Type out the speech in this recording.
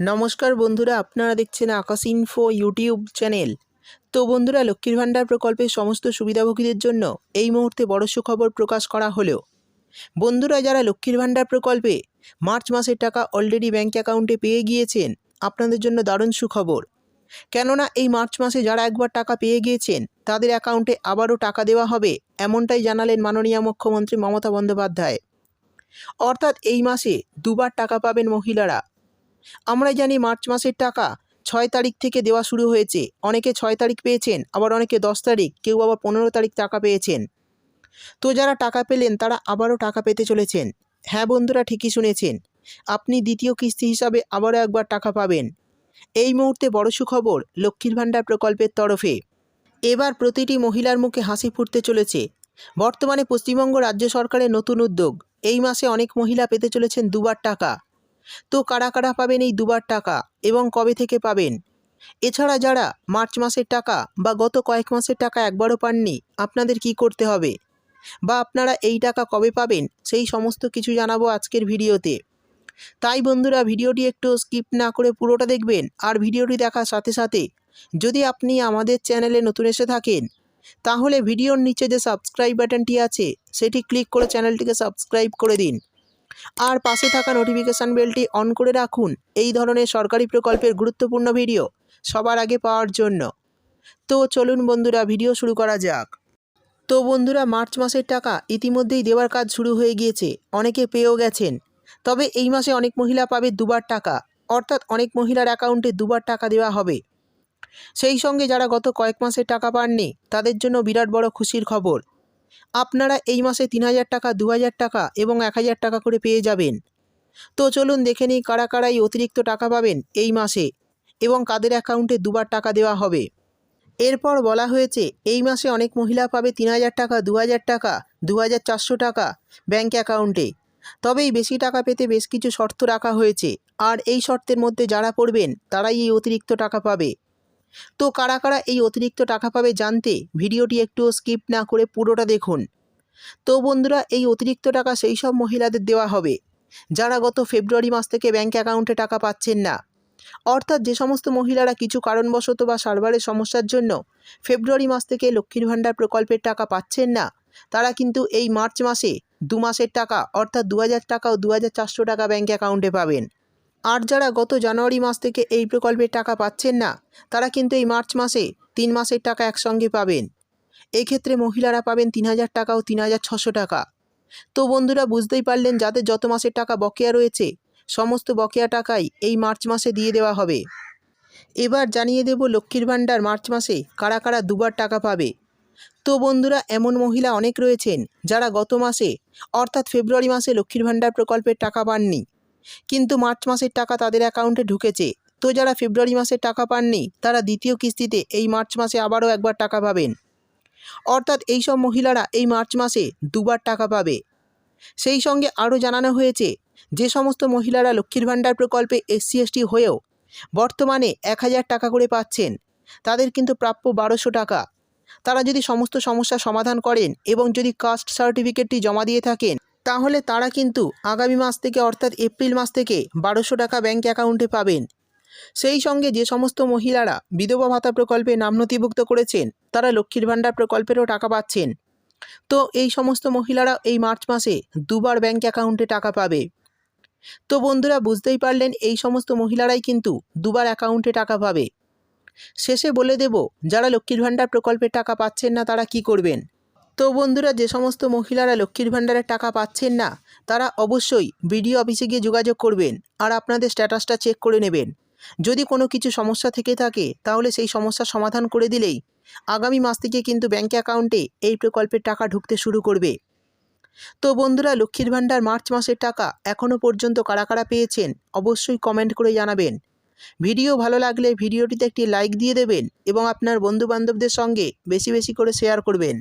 নমস্কার বন্ধুরা, আপনারা দেখছেন আকাশ ইনফো ইউটিউব চ্যানেল তো বন্ধুরা, লক্ষ্মীর ভাণ্ডার প্রকল্পের সমস্ত সুবিধাভোগীদের জন্য এই মুহূর্তে বড় সুখবর প্রকাশ করা হলো। বন্ধুরা, যারা লক্ষ্মীর ভাণ্ডার প্রকল্পে মার্চ মাসের টাকা অলরেডি ব্যাঙ্ক অ্যাকাউন্টে পেয়ে গিয়েছেন, আপনাদের জন্য দারুণ সুখবর। কেননা, এই মার্চ মাসে যারা একবার টাকা পেয়ে গিয়েছেন, তাদের অ্যাকাউন্টে আবারও টাকা দেওয়া হবে, এমনটাই জানালেন মাননীয় মুখ্যমন্ত্রী মমতা বন্দ্যোপাধ্যায়। অর্থাৎ এই মাসে দুবার টাকা পাবেন মহিলারা। আমরা জানি মার্চ মাসের টাকা ছয় তারিখ থেকে দেওয়া শুরু হয়েছে। অনেকে ছয় তারিখ পেয়েছেন, আবার অনেকে দশ তারিখ, কেউ আবার পনেরো তারিখ টাকা পেয়েছেন। তো যারা টাকা পেলেন, তারা আবারও টাকা পেতে চলেছেন। হ্যাঁ বন্ধুরা, ঠিকই শুনেছেন। আপনি দ্বিতীয় কিস্তি হিসাবে আবারও একবার টাকা পাবেন। এই মুহূর্তে বড় সুখবর লক্ষ্মীর ভাণ্ডার প্রকল্পের তরফে। এবার প্রতিটি মহিলার মুখে হাসি ফুটতে চলেছে। বর্তমানে পশ্চিমবঙ্গ রাজ্য সরকারের নতুন উদ্যোগ। এই মাসে অনেক মহিলা পেতে চলেছেন দুবার টাকা। তো কারা কারা পাবেন এই দুবার টাকা এবং কবে থেকে পাবেন? এছাড়া যারা মার্চ মাসের টাকা বা গত কয়েক মাসের টাকা একবারও পাননি, আপনাদের কি করতে হবে? বা আপনারা এই টাকা কবে পাবেন? সেই সমস্ত কিছু জানাব আজকের ভিডিওতে। তাই বন্ধুরা, ভিডিওটি একটু স্কিপ না করে পুরোটা দেখবেন আর ভিডিওটি দেখার সাথে সাথে যদি আপনি আমাদের চ্যানেলে নতুন এসে থাকেন, তাহলে ভিডিওর নিচে যে সাবস্ক্রাইব বাটনটি আছে, সেটি ক্লিক করে চ্যানেলটিকে সাবস্ক্রাইব করে দিন। আর পাশে থাকা নোটিফিকেশান বেলটি অন করে রাখুন। এই ধরনের সরকারি প্রকল্পের গুরুত্বপূর্ণ ভিডিও সবার আগে পাওয়ার জন্য। তো চলুন বন্ধুরা ভিডিও শুরু করা যাক। তো বন্ধুরা, মার্চ মাসের টাকা ইতিমধ্যেই দেওয়ার কাজ শুরু হয়ে গিয়েছে। অনেকে পেয়েও গেছেন। তবে এই মাসে অনেক মহিলা পাবে দুবার টাকা। অর্থাৎ অনেক মহিলার অ্যাকাউন্টে দুবার টাকা দেওয়া হবে। সেই সঙ্গে যারা গত কয়েক মাসের টাকা পাননি, তাদের জন্য বিরাট বড় খুশির খবর। আপনারা এই মাসে তিন হাজার টাকা, দু হাজার টাকা এবং এক হাজার টাকা করে পেয়ে যাবেন। তো চলুন দেখে নিই কারা কারা এই অতিরিক্ত টাকা পাবেন এই মাসে এবং কাদের অ্যাকাউন্টে দুবার টাকা দেওয়া হবে। এরপর বলা হয়েছে, এই মাসে অনেক মহিলা পাবে তিন হাজার টাকা, দু হাজার টাকা, দু হাজার চারশো টাকা ব্যাঙ্ক অ্যাকাউন্টে। তবে এই বেশি টাকা পেতে বেশ কিছু শর্ত রাখা হয়েছে। আর এই শর্তের মধ্যে যারা পড়বেন, তারাই এই অতিরিক্ত টাকা পাবে। তো কারা কারা এই অতিরিক্ত টাকা পাবে জানতে ভিডিওটি একটু স্কিপ না করে পুরোটা দেখুন। তো বন্ধুরা, এই অতিরিক্ত টাকা সেই সব মহিলাদের দেওয়া হবে, যারা গত ফেব্রুয়ারি মাস থেকে ব্যাঙ্ক অ্যাকাউন্টে টাকা পাচ্ছেন না। অর্থাৎ যে সমস্ত মহিলারা কিছু কারণবশত বা সার্ভারের সমস্যার জন্য ফেব্রুয়ারি মাস থেকে লক্ষ্মীর ভাণ্ডার প্রকল্পের টাকা পাচ্ছেন না, তারা কিন্তু এই মার্চ মাসে দু মাসের টাকা, অর্থাৎ দু হাজার টাকা ও দু হাজার চারশো টাকা ব্যাঙ্ক অ্যাকাউন্টে পাবেন। আর যারা গত জানুয়ারি মাস থেকে এই প্রকল্পের টাকা পাচ্ছেন না, তারা কিন্তু এই মার্চ মাসে তিন মাসের টাকা একসঙ্গে পাবেন। এক্ষেত্রে মহিলারা পাবেন তিন হাজার টাকা ও তিন হাজার ছশো টাকা। তো বন্ধুরা, বুঝতেই পারলেন যাদের যত মাসের টাকা বকেয়া রয়েছে, সমস্ত বকেয়া টাকাই এই মার্চ মাসে দিয়ে দেওয়া হবে। এবার জানিয়ে দেব লক্ষ্মীর ভাণ্ডার মার্চ মাসে কারা কারা দুবার টাকা পাবে। তো বন্ধুরা, এমন মহিলা অনেক রয়েছেন যারা গত মাসে, অর্থাৎ ফেব্রুয়ারি মাসে লক্ষ্মীর ভাণ্ডার প্রকল্পের টাকা পাননি। কিন্তু মার্চ মাসের টাকা তাদের অ্যাকাউন্টে ঢুকেছে। তো যারা ফেব্রুয়ারি মাসের টাকা পাননি, তারা দ্বিতীয় কিস্তিতে এই মার্চ মাসে আবারও একবার টাকা পাবেন। অর্থাৎ এই সব মহিলারা এই মার্চ মাসে দুবার টাকা পাবে। সেই সঙ্গে আরও জানানো হয়েছে, যে সমস্ত মহিলারা লক্ষ্মীর ভাণ্ডার প্রকল্পে এসসি, এসটি হয়েও বর্তমানে এক হাজার টাকা করে পাচ্ছেন, তাদের কিন্তু প্রাপ্য বারোশো টাকা। তারা যদি সমস্ত সমস্যার সমাধান করেন এবং যদি কাস্ট সার্টিফিকেটটি জমা দিয়ে থাকেন তাহলে তারা কিন্তু আগামী মাস থেকে অর্থাৎ এপ্রিল মাস থেকে বারোশো টাকা ব্যাঙ্ক অ্যাকাউন্টে পাবেন। সেই সঙ্গে যে সমস্ত মহিলারা বিধবা ভাতা প্রকল্পে নাম নথিভুক্ত করেছেন, তারা লক্ষ্মীর ভাণ্ডার প্রকল্পেরও টাকা পাচ্ছেন। তো এই সমস্ত মহিলারা এই মার্চ মাসে দুবার ব্যাঙ্ক অ্যাকাউন্টে টাকা পাবে। তো বন্ধুরা, বুঝতেই পারলেন এই সমস্ত মহিলারাই কিন্তু দুবার অ্যাকাউন্টে টাকা পাবে। শেষে বলে দেব, যারা লক্ষ্মীর ভাণ্ডার প্রকল্পের টাকা পাচ্ছেন না, তারা কি করবেন? তো বন্ধুরা, যে সমস্ত মহিলারা লক্ষ্মীর ভাণ্ডারের টাকা পাচ্ছেন না, তারা অবশ্যই বিডিও অফিসে গিয়ে যোগাযোগ করবেন আর আপনাদের স্ট্যাটাসটা চেক করে নেবেন। যদি কোনো কিছু সমস্যা থেকে থাকে, তাহলে সেই সমস্যার সমাধান করে দিলেই আগামী মাস থেকে কিন্তু ব্যাঙ্ক অ্যাকাউন্টে এই প্রকল্পের টাকা ঢুকতে শুরু করবে। তো বন্ধুরা, লক্ষ্মীর ভাণ্ডার মার্চ মাসের টাকা এখনও পর্যন্ত কারা কারা পেয়েছেন, অবশ্যই কমেন্ট করে জানাবেন। ভিডিও ভালো লাগলে ভিডিওটিতে একটি লাইক দিয়ে দেবেন এবং আপনার বন্ধুবান্ধবদের সঙ্গে বেশি বেশি করে শেয়ার করবেন।